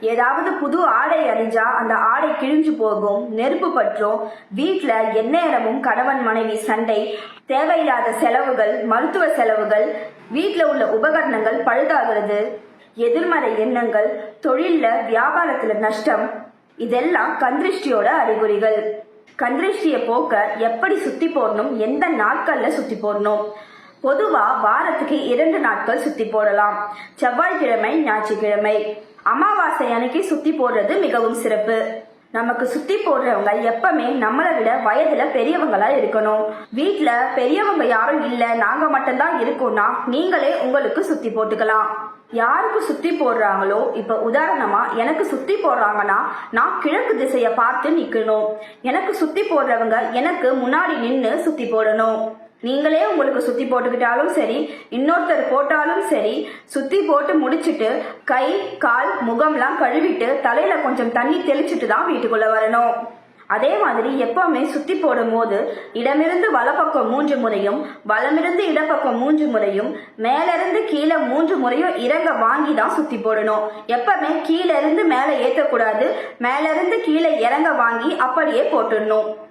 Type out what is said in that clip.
ஏதாவது புது ஆடை அணிஞ்சா அந்த ஆடை கிழிஞ்சு போகும் நெருப்பு பற்றும் வீட்டில் எந்நேரமும் கணவன் மனைவி சண்டை தேவையில்லாத செலவுகள் மருத்துவ செலவுகள் வீட்டில் உள்ள உபகரணங்கள் பழுதாகிறது எதிர்மறை எண்ணங்கள் தொழிலில் வியாபாரத்தில் நஷ்டம் இதெல்லாம் கந்திருஷ்டியோட அறிகுறிகள். கந்திருஷ்டியை போக்க எப்படி சுத்தி போடணும் எந்த நாட்கள்ல சுத்தி போடணும்? பொதுவா வாரத்துக்கு இரண்டு நாட்கள் சுத்தி போடலாம். செவ்வாய்க்கிழமை ஞாயிற்றுக்கிழமை. அமாவாசை அன்னைக்கு சுத்தி போடுறது மிகவும் சிறப்பு. நமக்கு சுத்தி போடுறவங்க எப்பவுமே நம்மளை விட வயதுல பெரியவங்களா இருக்கணும். வீட்டுல பெரியவங்க யாரும் இல்ல நாங்க மட்டும்தான் இருக்கோம்னா நீங்களே உங்களுக்கு சுத்தி போட்டுக்கலாம். யாருக்கு சுத்தி போடுறாங்களோ இப்ப உதாரணமா எனக்கு சுத்தி போடுறாங்கன்னா நான் கிழக்கு திசைய பார்த்து நிக்கணும். எனக்கு சுத்தி போடுறவங்க எனக்கு முன்னாடி நின்னு சுத்தி போடணும். நீங்களே உங்களுக்கு சுத்தி போட்டுக்கிட்டாலும் சரி இன்னொருத்தர் போட்டாலும் சரி சுத்தி போட்டு முடிச்சிட்டு கை கால் முகம்லாம் கழுவிட்டு தலையில கொஞ்சம் தண்ணி தெளிச்சிட்டு தான் வீட்டுக்குள்ள வரணும். அதே மாதிரி எப்பவுமே சுத்தி போடும் போது இடமிருந்து வலப்பக்கம் மூன்று முறையும் வலமிருந்து இடப்பக்கம் மூன்று முறையும் மேலிருந்து கீழே மூன்று முறையும் இறங்க வாங்கி தான் சுத்தி போடணும். எப்பவுமே கீழே இருந்து மேலே ஏற்றக்கூடாது மேலிருந்து கீழே இறங்க வாங்கி அப்படியே போட்டுடணும்.